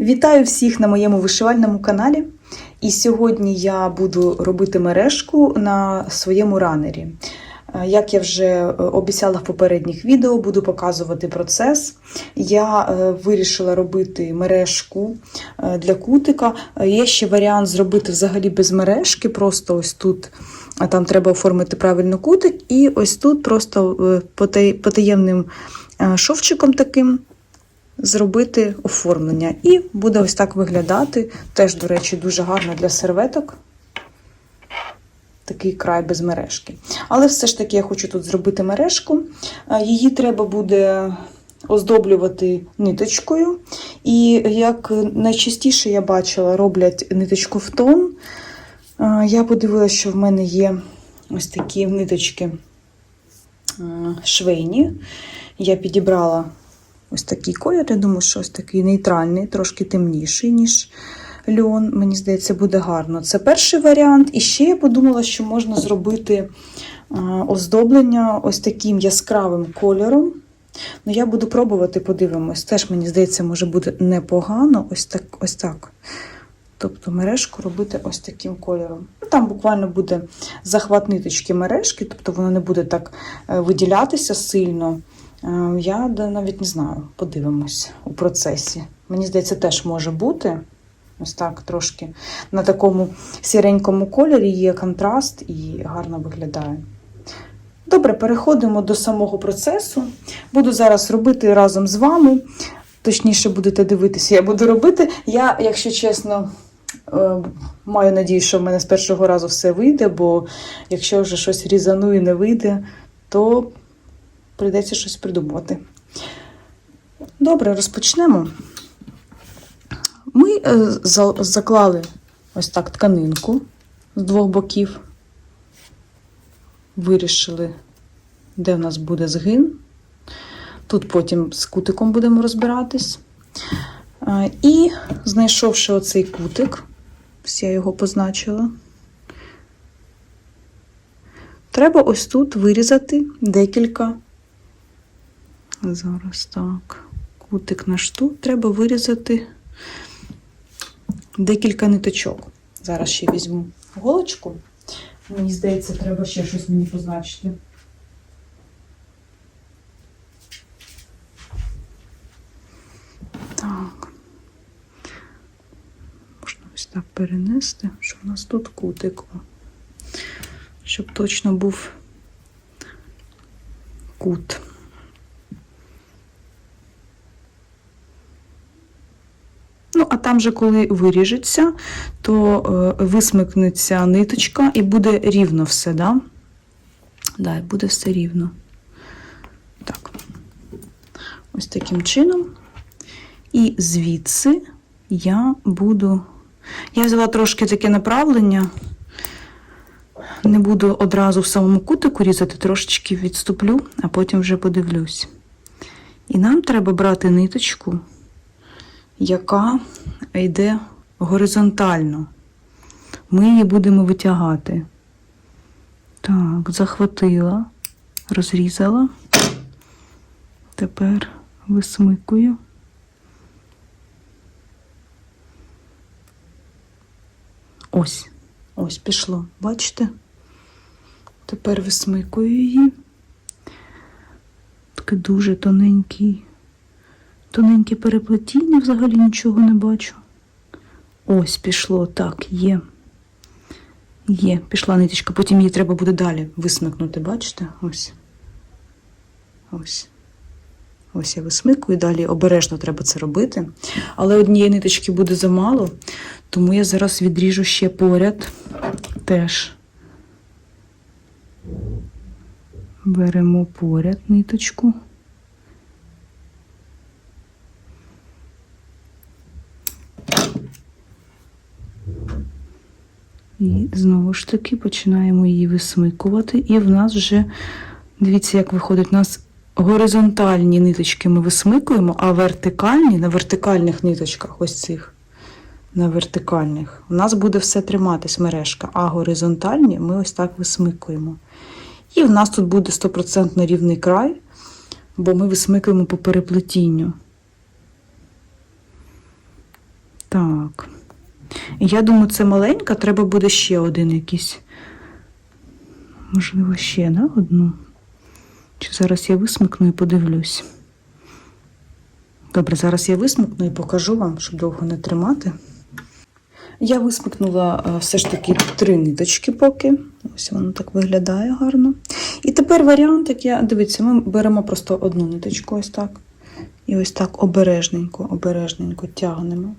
Вітаю всіх на моєму вишивальному каналі. І сьогодні я буду робити мережку на своєму ранері. Е, Як я вже е, обіцяла в попередніх відео, буду показувати процес. Я е, вирішила робити мережку для кутика. Є ще варіант зробити взагалі без мережки, просто ось тут. Там треба оформити правильно кутик, і ось тут просто потаємним шовчиком таким зробити оформлення. І буде ось так виглядати. Теж, до речі, дуже гарно для серветок. Такий край без мережки. Але все ж таки я хочу тут зробити мережку. Е, Її треба буде оздоблювати ниточкою. І як найчастіше я бачила, роблять ниточку в тон. Е, Я подивилася, що в мене є ось такі ниточки е, швейні. Я підібрала ось такий колір. Я думаю, що ось такий нейтральний, трошки темніший, ніж льон. Мені здається, буде гарно. Це перший варіант. І ще я подумала, що можна зробити е, оздоблення ось таким яскравим кольором. Ну, я буду пробувати, подивимось. Теж, мені здається, може бути непогано. Ось так. Ось так. Тобто мережку робити ось таким кольором. Там буквально буде захват ниточки мережки, тобто воно не буде так е, виділятися сильно. Е, Я навіть не знаю, подивимось у процесі. Мені здається, теж може бути. Ось так трошки на такому сіренькому кольорі є контраст і гарно виглядає. Добре, переходимо до самого процесу. Буду зараз робити разом з вами. Точніше, будете дивитися, я буду робити. Я, якщо чесно, е, маю надію, що в мене з першого разу все вийде, бо якщо вже щось різану і не вийде, то прийдеться щось придумувати. Добре, розпочнемо. Ми е, заклали ось так тканинку з двох боків. Вирішили, де в нас буде згин. Тут потім з кутиком будемо розбиратись. Е, І знайшовши оцей кутик, я його позначила, треба ось тут вирізати декілька. Зараз так, кутик наш тут. Треба вирізати декілька ниточок. Зараз ще візьму голочку. Мені здається, треба ще щось мені позначити. Так. Можна ось так перенести, що в нас тут кутик. Щоб точно був кут. Ну, а там же, коли виріжеться, то е, висмикнеться ниточка і буде рівно все, да? Да, і буде все рівно. Так. Ось таким чином. І звідси я буду. Я взяла трошки таке направлення. Не буду одразу в самому кутику різати, трошечки відступлю, а потім вже подивлюсь. І нам треба брати ниточку, яка йде горизонтально. Ми її будемо витягати. Так, захватила, розрізала. Тепер висмикую. Ось, ось пішло. Бачите? Тепер висмикую її. Таке дуже тоненький, тоненьке переплетіння, взагалі нічого не бачу. Ось пішло, так, є. Є, пішла ниточка, потім її треба буде далі висмикнути, бачите? Ось. Ось. Ось я висмикую, далі обережно треба це робити. Але однієї ниточки буде замало, тому я зараз відріжу ще поряд теж. Беремо поряд ниточку. І знову ж таки починаємо її висмикувати. І в нас вже, дивіться, як виходить, у нас горизонтальні ниточки ми висмикуємо, а вертикальні, на вертикальних ниточках, ось цих, на вертикальних, у нас буде все триматись мережка, а горизонтальні ми ось так висмикуємо. І в нас тут буде 100% рівний край, бо ми висмикуємо по переплетінню. Так. Я думаю, це маленька, треба буде ще один якийсь. Можливо, ще, да, одну. Чи зараз я висмикну і подивлюсь. Добре, зараз я висмикну і покажу вам, щоб довго не тримати. Я висмикнула е, все ж таки три ниточки поки. Ось воно так виглядає гарно. І тепер варіант, як я. Дивіться, ми беремо просто одну ниточку, ось так. І ось так обережненько, обережненько тягнемо.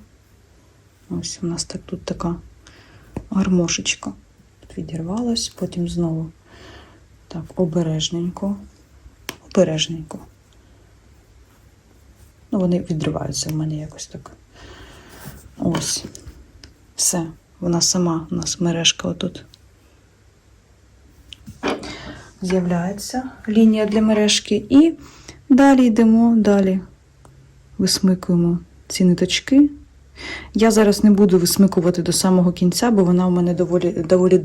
Ось у нас так тут така гармошечка. Відірвалась, потім знову так, обережненько, обережненько. Ну, вони відриваються в мене якось так. Ось. Все. Вона сама у нас мережка отут. З'являється лінія для мережки. І далі йдемо, далі висмикуємо ці ниточки. Я зараз не буду висмикувати до самого кінця, бо вона у мене доволі, доволі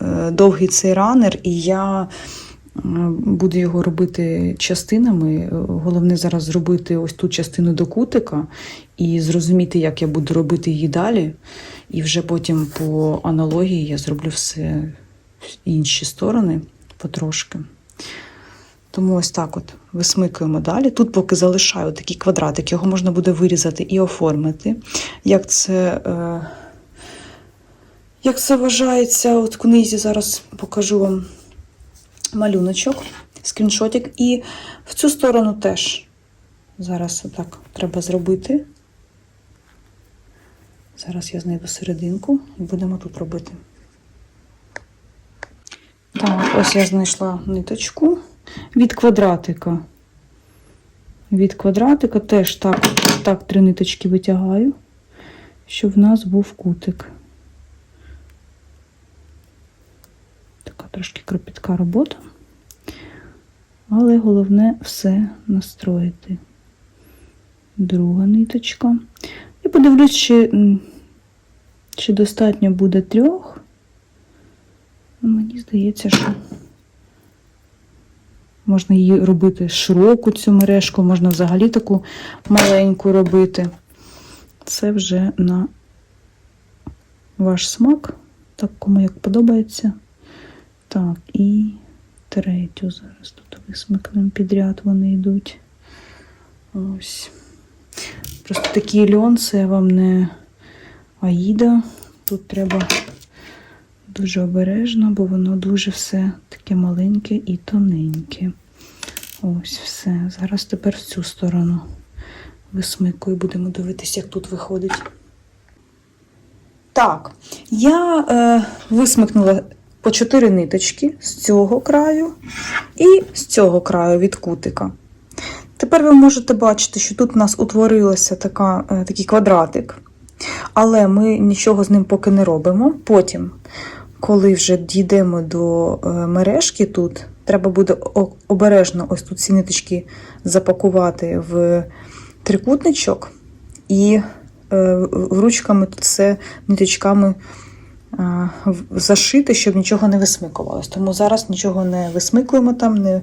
е, довгий цей ранер, і я е, буду його робити частинами. Головне зараз зробити ось ту частину до кутика і зрозуміти, як я буду робити її далі. І вже потім по аналогії я зроблю все інші сторони потрошки. Тому ось так от висмикуємо далі. Тут поки залишаю такий квадратик, його можна буде вирізати і оформити. Як це, е, як це вважається, от в книзі зараз покажу вам малюночок, скріншотик. І в цю сторону теж зараз отак треба зробити. Зараз я знайду серединку і будемо тут робити. Так, ось я знайшла ниточку від квадратика. Від квадратика теж так, так три ниточки витягаю, щоб в нас був кутик. Така трошки кропітка робота. Але головне все настроїти. Друга ниточка. І подивлюсь, чи, чи достатньо буде трьох. Мені здається, що можна її робити широку цю мережку, можна взагалі таку маленьку робити. Це вже на ваш смак, так кому як подобається. Так, і третю зараз тут висмикнемо підряд, вони йдуть. Ось. Просто такий льон, це вам не аїда. Тут треба дуже обережно, бо воно дуже все таке маленьке і тоненьке. Ось все. Зараз тепер в цю сторону висмикую, будемо дивитися, як тут виходить. Так, я е, висмикнула по чотири ниточки з цього краю і з цього краю від кутика. Тепер ви можете бачити, що тут у нас утворилося така, е, такий квадратик, але ми нічого з ним поки не робимо. Потім, коли вже дійдемо до е, мережки тут, треба буде обережно ось тут ці ниточки запакувати в трикутничок і е, ручками тут все ниточками зашити, щоб нічого не висмикувалось. Тому зараз нічого не висмикуємо там не,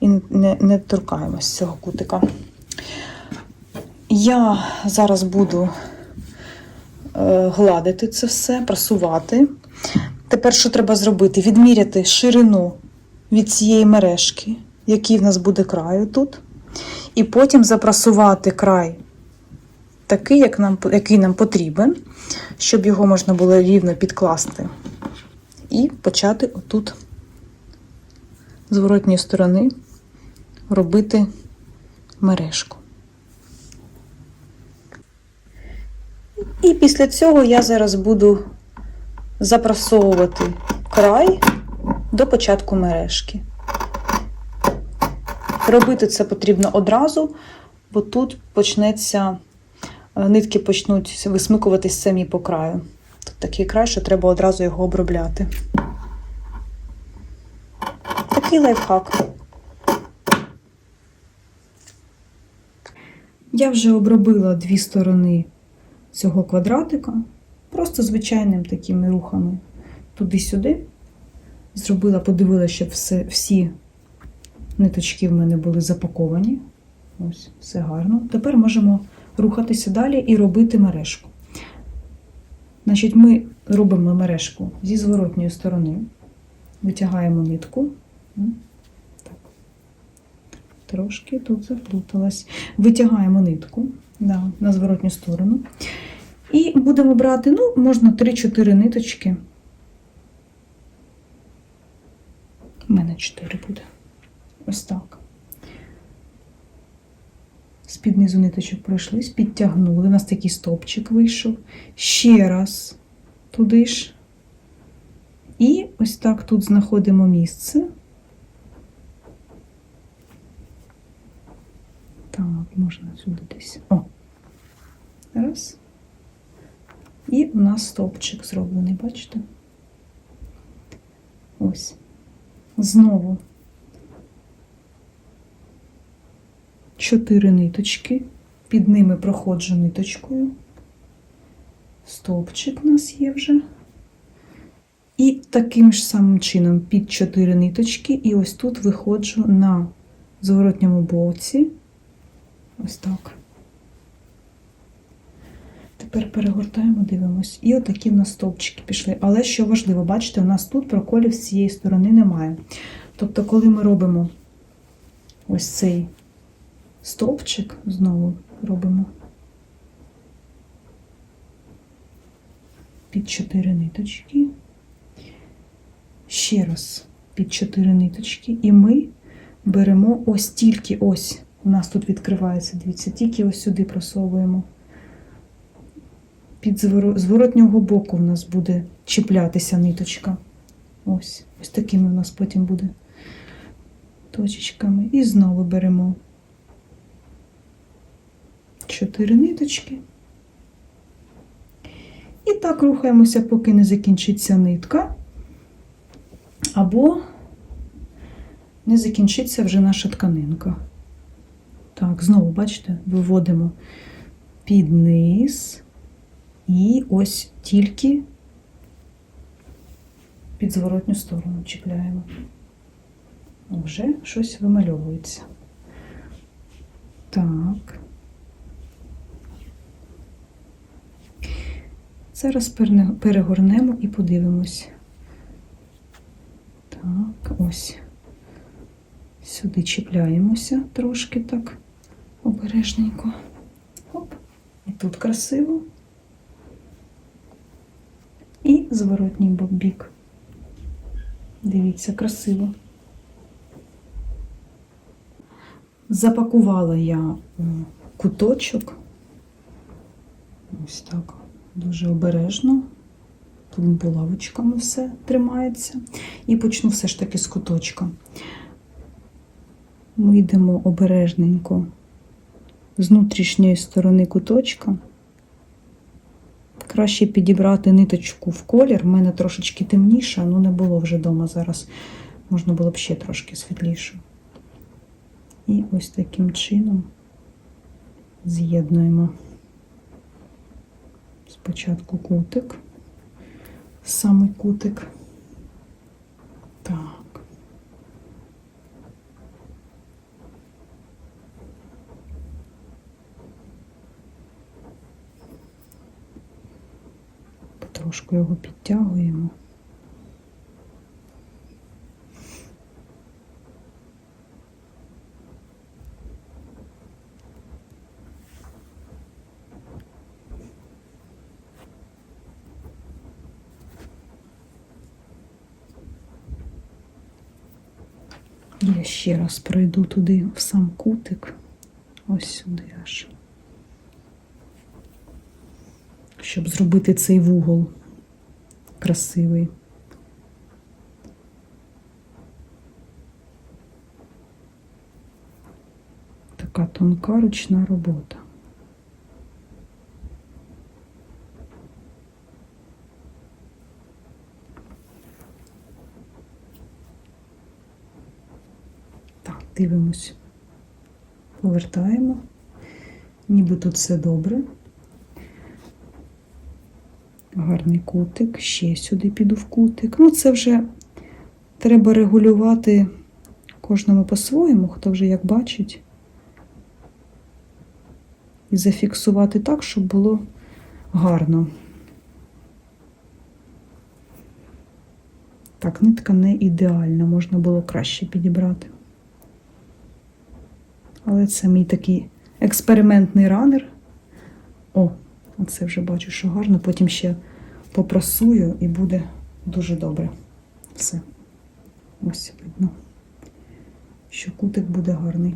і не, не торкаємось цього кутика. Я зараз буду е, гладити це все, прасувати. Тепер що треба зробити? Відміряти ширину від цієї мережки, який в нас буде краю тут. І потім запрасувати край такий, як нам, який нам потрібен, щоб його можна було рівно підкласти. І почати отут з воротньої сторони робити мережку. І після цього я зараз буду запрасовувати край до початку мережки. Робити це потрібно одразу, бо тут почнеться, е, нитки почнуть висмикуватись самі по краю. Тут такий край, що треба одразу його обробляти. Такий лайфхак. Я вже обробила дві сторони цього квадратика, просто звичайним такими рухами туди-сюди. Зробила, подивилася, щоб все, всі ниточки в мене були запаковані. Ось, все гарно. Тепер можемо рухатися далі і робити мережку. Значить, ми робимо мережку зі зворотньої сторони, витягаємо нитку. Так. Трошки тут заплуталась. Витягаємо нитку да, на зворотню сторону. І будемо брати, ну, можна 3-4 ниточки. У мене 4 буде. Ось так. З-під низу ниточок пройшлись, підтягнули. У нас такий стовпчик вийшов. Ще раз туди ж. І ось так тут знаходимо місце. Так, можна сюди десь. О. Раз. І у нас стовпчик зроблений, бачите? Ось. Знову чотири ниточки, під ними проходжу ниточкою. Стовпчик у нас є вже. І таким ж самим чином під чотири ниточки, і ось тут виходжу на зворотньому боці. Ось так. Тепер перегортаємо, дивимось. І отакі в нас стовпчики пішли. Але що важливо, бачите, у нас тут проколів з цієї сторони немає. Тобто, коли ми робимо ось цей стовпчик, знову робимо під 4 ниточки, ще раз під 4 ниточки, і ми беремо ось тільки ось. У нас тут відкривається, дивіться, тільки ось сюди просовуємо. Під зворо- зворотнього боку в нас буде чіплятися ниточка. Ось, ось такими у нас потім буде точечками. І знову беремо 4 ниточки. І так рухаємося, поки не закінчиться нитка, або не закінчиться вже наша тканинка. Так, знову, бачите, виводимо під низ і ось тільки під зворотню сторону чіпляємо. Вже щось вимальовується. Так. Зараз перегорнемо і подивимось. Так, ось. Сюди чіпляємося трошки так обережненько. Оп. І тут красиво. І зворотній бік. Дивіться, красиво. Запакувала я куточок. Ось так, дуже обережно. Тут булавочками все тримається. І почну все ж таки з куточка. Ми йдемо обережненько з внутрішньої сторони куточка. Краще підібрати ниточку в колір. У мене трошечки темніша, ну не було вже вдома зараз. Можна було б ще трошки світліше. І ось таким чином з'єднуємо спочатку кутик, самий кутик. Так. Потрошку його підтягуємо. Я ще раз пройду туди в сам кутик, ось сюди аж. Щоб зробити цей вугол красивий. Така тонка ручна робота. Так, дивимось. Повертаємо. Ніби тут все добре. Гарний кутик, ще сюди піду в кутик. Ну, це вже треба регулювати кожному по-своєму, хто вже як бачить. і зафіксувати так, щоб було гарно. Так, нитка не ідеальна, можна було краще підібрати. Але це мій такий експериментний ранер. О, оце вже бачу, що гарно. Потім ще попрасую і буде дуже добре. Все. Ось видно, що кутик буде гарний.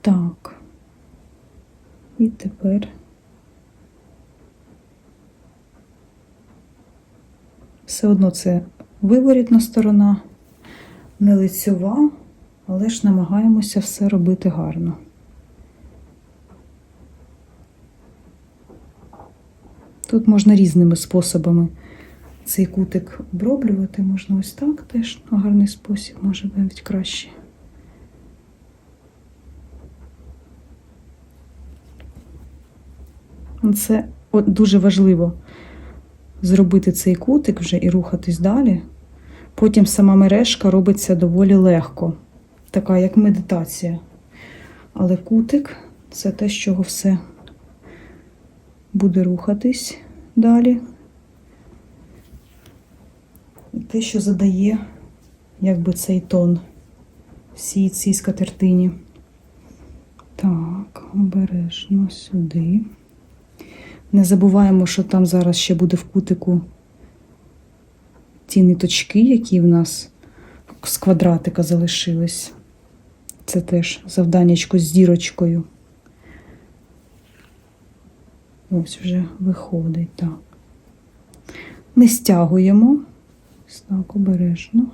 Так. І тепер все одно це виворітна сторона, не лицьова, але ж намагаємося все робити гарно. Тут можна різними способами цей кутик оброблювати. Можна ось так теж на гарний спосіб, може навіть краще. Це от дуже важливо зробити цей кутик вже і рухатись далі. Потім сама мережка робиться доволі легко, така як медитація. Але кутик це те, з чого все буде рухатись далі. Те, що задає якби цей тон всій цій скатертині. Так, обережно сюди. Не забуваємо, що там зараз ще буде в кутику ті ниточки, які в нас з квадратика залишились. Це теж завданнячко з зірочкою. Ось вже виходить, так. Не стягуємо. Так, обережно.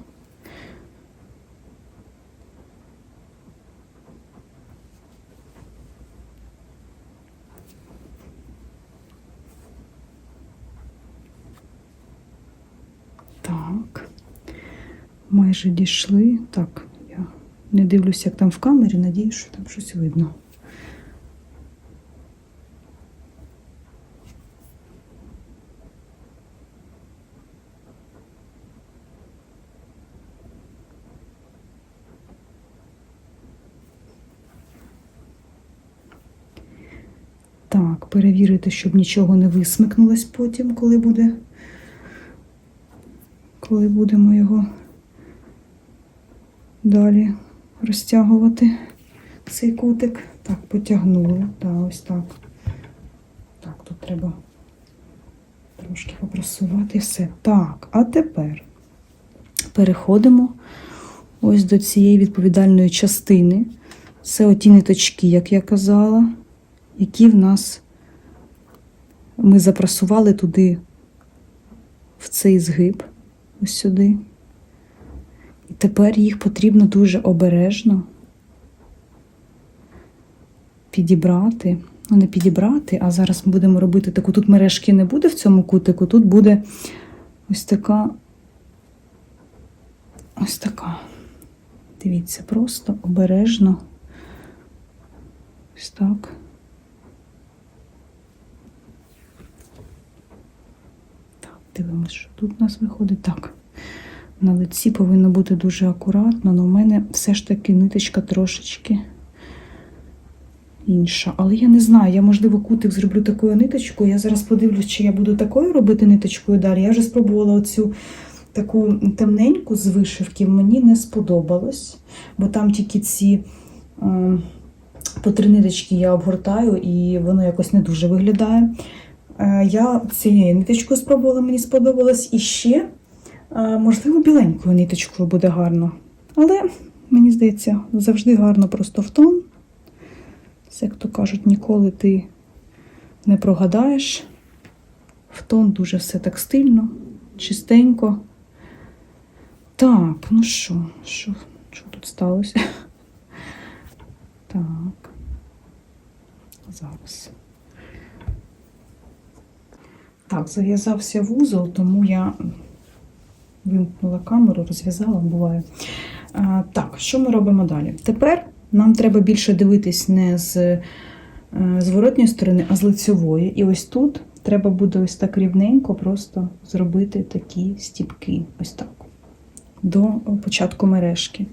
Так, майже дійшли. Так, я не дивлюся, як там в камері, надіюсь, що там щось видно. Так, перевірити, щоб нічого не висмикнулось потім, коли буде коли будемо його далі розтягувати цей кутик. Так, потягнули. Так, ось так. Так, тут треба трошки попрасувати і все. Так, а тепер переходимо ось до цієї відповідальної частини. Це оті ниточки, як я казала, які в нас ми запрасували туди в цей згиб ось сюди. І тепер їх потрібно дуже обережно підібрати. Ну, не підібрати, а зараз ми будемо робити таку. Тут мережки не буде в цьому кутику, тут буде ось така. Ось така. Дивіться, просто обережно. Ось так. Дивимося, що тут у нас виходить. Так. На лиці повинно бути дуже акуратно, але в мене все ж таки ниточка трошечки інша. Але я не знаю, я, можливо, кутик зроблю такою ниточкою. Я зараз подивлюсь, чи я буду такою робити ниточкою далі. Я вже спробувала оцю таку темненьку з вишивки, мені не сподобалось, бо там тільки ці. Е по три ниточки я обгортаю, і воно якось не дуже виглядає. Е, я цією ниточкою спробувала, мені сподобалось. І ще, е, можливо, біленькою ниточкою буде гарно. Але, мені здається, завжди гарно просто в тон. Це, як то кажуть, ніколи ти не прогадаєш. В тон дуже все так стильно, чистенько. Так, ну що, що, що тут сталося? Так, зараз. Так, зав'язався вузол, тому я вимкнула камеру, розв'язала, буває. А, Так, що ми робимо далі? Тепер нам треба більше дивитись не з е, зворотньої сторони, а з лицьової. І ось тут треба буде ось так рівненько просто зробити такі стіпки, ось так, до початку мережки.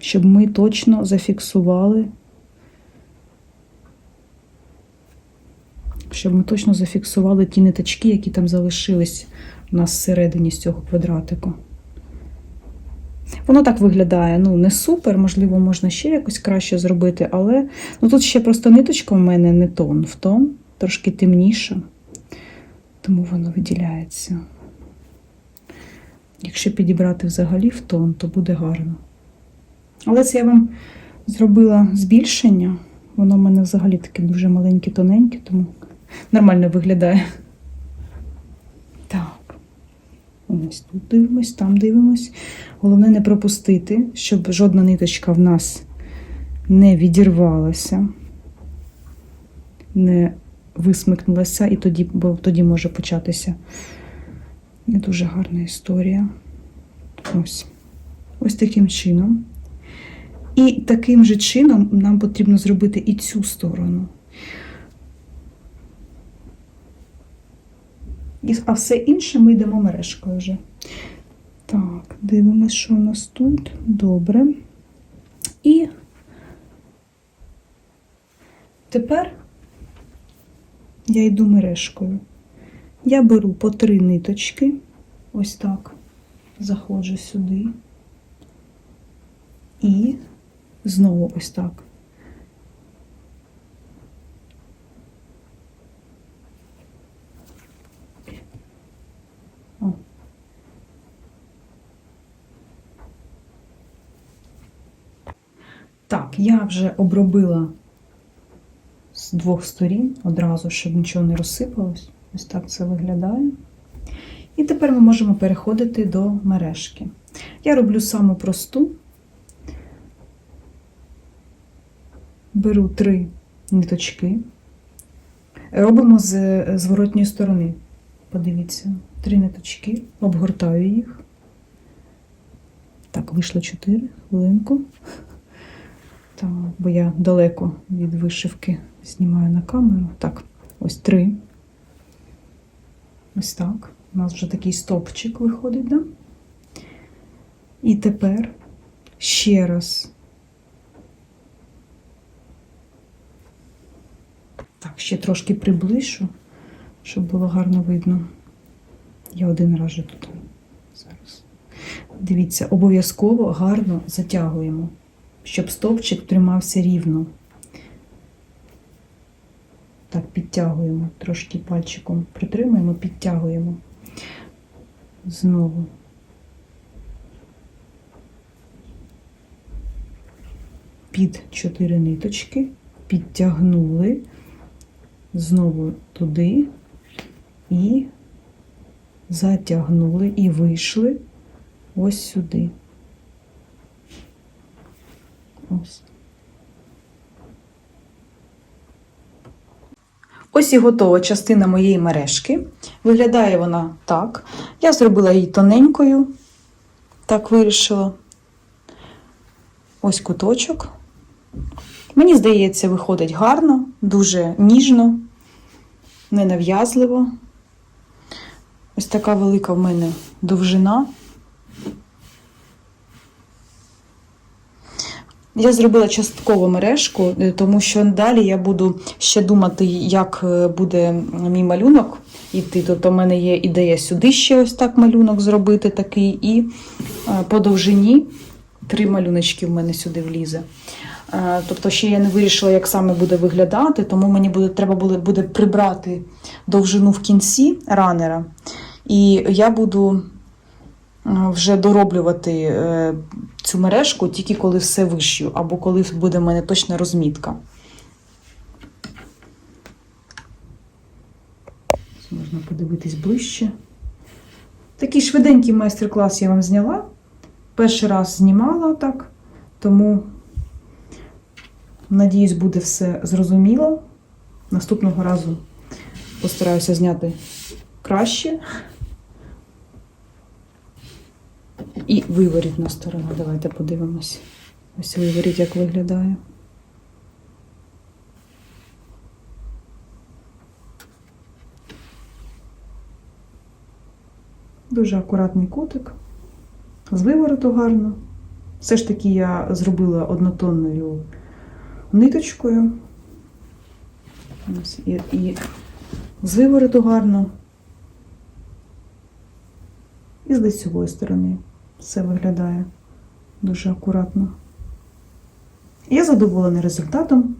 Щоб ми точно зафіксували. Щоб ми точно зафіксували ті ниточки, які там залишились у нас всередині з цього квадратику. Воно так виглядає, ну, не супер, можливо, можна ще якось краще зробити, але ну, тут ще просто ниточка в мене не тон в тон, трошки темніша, тому воно виділяється. Якщо підібрати взагалі в тон, то буде гарно. Але це я вам зробила збільшення. Воно в мене взагалі таке дуже маленьке, тоненьке, тому нормально виглядає. Так. Ось тут дивимось, там дивимось. Головне не пропустити, щоб жодна ниточка в нас не відірвалася, не висмикнулася, і тоді, бо тоді може початися не дуже гарна історія. Ось. Ось таким чином. І таким же чином нам потрібно зробити і цю сторону. А все інше ми йдемо мережкою вже. Так, дивимося, що у нас тут. Добре. І тепер я йду мережкою. Я беру по три ниточки, ось так, заходжу сюди. І знову ось так. Так, я вже обробила з двох сторін одразу, щоб нічого не розсипалось. Ось так це виглядає. І тепер ми можемо переходити до мережки. Я роблю саму просту. Беру три ниточки. Робимо з зворотньої сторони. Подивіться, три ниточки, обгортаю їх. Так, вийшло чотири хвилинку. Так, бо я далеко від вишивки знімаю на камеру. Так, ось три. Ось так. У нас вже такий стовпчик виходить, да? І тепер ще раз. Так, ще трошки приближу, щоб було гарно видно. Я один раз же тут зараз. Дивіться, обов'язково гарно затягуємо, щоб стовпчик тримався рівно. Так, підтягуємо, трошки пальчиком притримуємо, підтягуємо. Знову. Під чотири ниточки, підтягнули, знову туди і затягнули і вийшли ось сюди. Ось. Ось і готова частина моєї мережки. Виглядає вона так. Я зробила її тоненькою, так вирішила. Ось куточок. Мені здається, виходить гарно, дуже ніжно, ненав'язливо. Ось така велика в мене довжина. Я зробила частково мережку, е, тому що далі я буду ще думати, як е, буде мій малюнок іти. Тобто, в мене є ідея сюди ще ось так малюнок зробити такий, і е, по довжині три малюночки в мене сюди влізе. Е, Тобто, ще я не вирішила, як саме буде виглядати, тому мені буде, треба буде, буде прибрати довжину в кінці ранера. І я буду е, вже дороблювати е, цю мережку тільки коли все вишью, або коли буде в мене точна розмітка. Ось Можна подивитись ближче. Такий швиденький майстер-клас я вам зняла. Перший раз знімала так, тому, надіюсь, буде все зрозуміло. Наступного разу постараюся зняти краще. І виворітна сторона. Давайте подивимось. Ось виворіт, як виглядає. Дуже акуратний кутик. З вивороту гарно. Все ж таки я зробила однотонною ниточкою. І, і з гарно. І з лицевої сторони все виглядає дуже акуратно. Я задоволена результатом.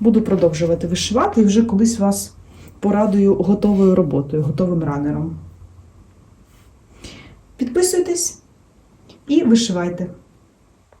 Буду продовжувати вишивати і вже колись вас порадую готовою роботою, готовим ранером. Підписуйтесь і вишивайте.